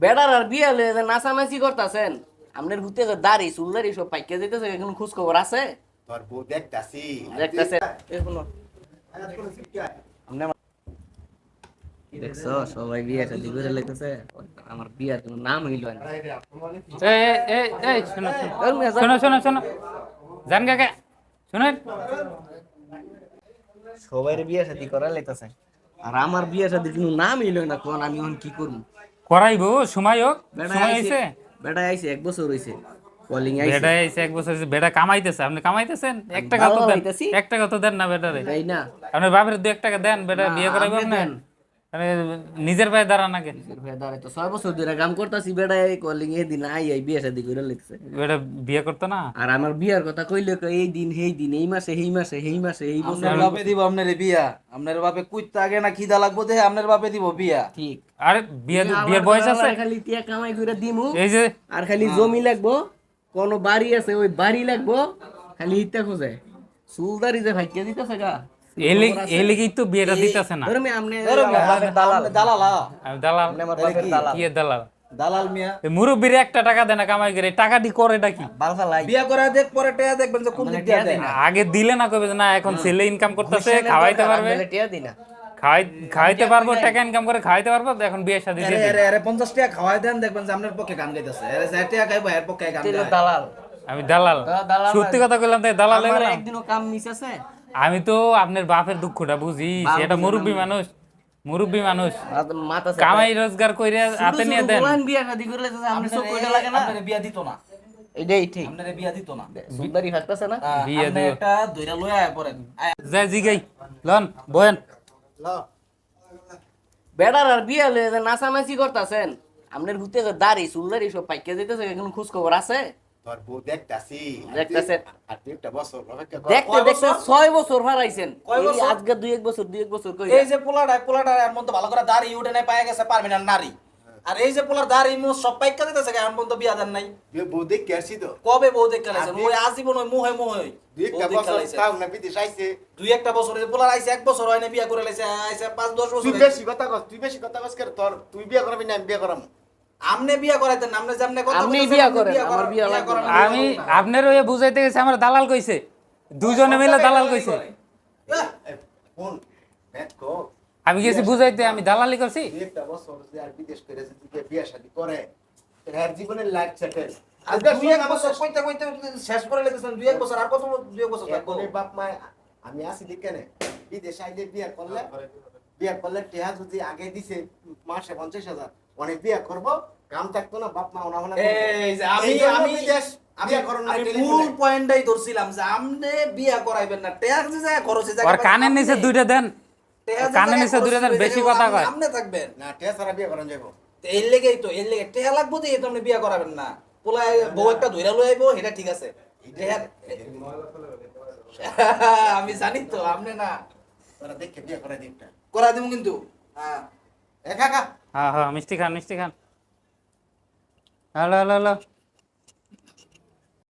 বেড়ার আর বিয়ে হলে যে নাচানাচি করতেছেন আপনার হুতে যে দাড়ি সব পাইকে যেতেছে এখন খোঁজ খবর আছে? তোর বউ দেখতাছি। দেখতেছে। এখনও আপনি দেখছ সবাই বিয়ে শাদি করে লেগেছে আমার বিয়ার কোনো নাম হইল না। এই এই এই এই শোনো শোনো। শোনো শোনো শোনো। জান কাকা শুনেন? সবাই বিয়ে শাদি করা লেগেছে আর আমার বিয়ে শাদি কোনো নাম হইল না কোন আমি এখন কি করব? করাইবো সময় হোক সময় আইছে বেটা আইছে এক বছর হইছে। কলিং আইছে। বেটা আইছে এক বছর হইছে, বেটা কামাইতেছে আপনি কামাইতেছেন? এক টাকা তো দেন। এক টাকা তো দেন না বেটারে তাই না। আপনার বাপের দু এক টাকা দেন বেটা না, করাইবো আপনি আপনি দেন। আরে, নিজের পায়ে আগে দাঁড়াই তো। ছয় বছর ধরে কাম করতেছি বেটা এই কলিং এই দিন আই আই বিয়ে শাদি করে বেটা বিয়ে করতো না? আর আমার বিয়ার কথা কইলে এই দিন সেই দিন এই মাসে এই মাসে এই মাসে এই বছর আপনার বাপে দিব আপনার বিয়া। আপনার বাপে কুইতে আগে না খিদা লাগবো দেখে আপনার বাপে দিব বিয়া। ঠিক। আরে বিয়ে বিয়ের বয়স আছে? খালি টিয়া কামাই করে দিমু। এই যে আর খালি জমি লাগবো কোন বাড়ি আছে ওই বাড়ি লাগবো খালি ইত্যা খোঁজে। চুলদারি যে ভাইকে দিতেছে গা। এই লি- তো বিয়েটা দিতেছে না। ধরো দালাল। দালাল আমার বাপের দালাল। কি দালাল? দালাল মিয়া। এই একটা টাকা দেয় না কামাই করে। টাকা দি করে কি? বিয়া করে দেখ পরে টেয়া দেখবেন যে কোন দিক দিয়ে দেয়। আগে দিলে না কবে না এখন ছেলে ইনকাম করতেছে খাওয়াইতে পারবে। দি না। খাওয়াইতে পারব টাকা ইনকাম করে খাওয়াইতে পারব এখন বিয়ে শাদী আরে দিয়ে আরে টাকা খাওয়াই দেন দেখবেন যে আপনার পক্ষে গান গাইতেছে। আরে টাকা খাইবো এর পক্ষে গান দালাল। আমি দালাল। সত্যি কথা কইলাম তাই দালাল একদিনও কাম মিস আছে। আমি তো আপনার বাপের দুঃখটা বুঝি সেটা মুরব্বী মানুষ মুরব্বী মানুষ। কামাই রোজগার কইরা হাতে নিয়ে দেন। বিয়া শাদি করলে তো আপনি চোখ কইটা লাগে না। আপনার বিয়া দিত না। এটাই ঠিক। আপনার বিয়া দিত না। সুন্দরী থাকতেছে না। বিয়া দিও। একটা দইরা লয়ে আয় পড়েন। আয়, জিগাই লন বয়েন। বেড়ার আর বিয়ে হলে যে নাচানাচি করতেছেন আপনার হুতে দাড়ি চুল দাড়ি সব পাইকে যেতেছে এখন খোঁজ খবর আছে? বছর দেখতে দেখতে ছয় বছর হারাইছেন। কয় আজকে দুই এক বছর দুই এক বছর এই যে পোলাটা পোলাটা এর মধ্যে ভালো করে দাড়ি উঠে নাই পায়ে গেছে পারবি নারী। আর এই যে পোলার দাড়ি মুখ সব পাইকা দিতেছে এখন পর্যন্ত বিয়া দেন নাই। বউ দেখে আসছি তো। কবে বউ দেখে লাইছেন আপনি- ওই আজীবন ওই মুহে মুহে। দুই একটা বছর তাও না বিদেশ আইছে। দুই একটা বছর এই পোলার আইছে এক বছর হয় না বিয়া করে লাইছে আইছে পাঁচ দশ বছর। তুই বেশি কথা কস তুই বেশি কথা কস করে তোর তুই বিয়ে করবি না আমি বিয়ে করাম আমনে বিয়া করাইতেন কথা আপনি বিয়া আপনি করেন, আমার বিয়া লাগবে করান, না। বিয়া আমি আপনার ওই বুঝাইতে গেছে আমার দালাল কইছে। দুজনে মিলে দালাল কইছে। ফোন আমি গেছি বুঝাইতে আমি দালালি করছি। একটা বছর যদি আর বিদেশ করে যদি বিয়ে শাদি করে তার জীবনের লাইফ সেটেল আজকে দুই এক বছর কইতে কইতে শেষ করে লেগেছেন দুই এক বছর আর কত দুই এক বছর থাকব? বাপ মা আমি আসি কেনে? বিদেশ আইলে বিয়ে করলে বিয়ে করলে টেহা যদি আগে দিছে মাসে পঞ্চাশ হাজার। অনেক বিয়ে করব কাম থাকতো না বাপ মা ওনা ওনা এই যে আমি আমি কানের নিচে দুইটা দেন। কানের নিচে দুইটা দেন বেশি কথা কয়। থাকবেন। না বিয়ে করান এর লেগেই তো এর লেগে লাগবো আপনি বিয়া করাবেন না। বউ একটা ধইরা লই আইবো এটা ঠিক আছে। আমি জানি তো আপনি না। দেখে বিয়ে করাই দিনটা করা দিব কিন্তু। হ্যাঁ। এ একা? হ্যাঁ হ্যাঁ মিষ্টি খান মিষ্টি খান। Hello hello hello.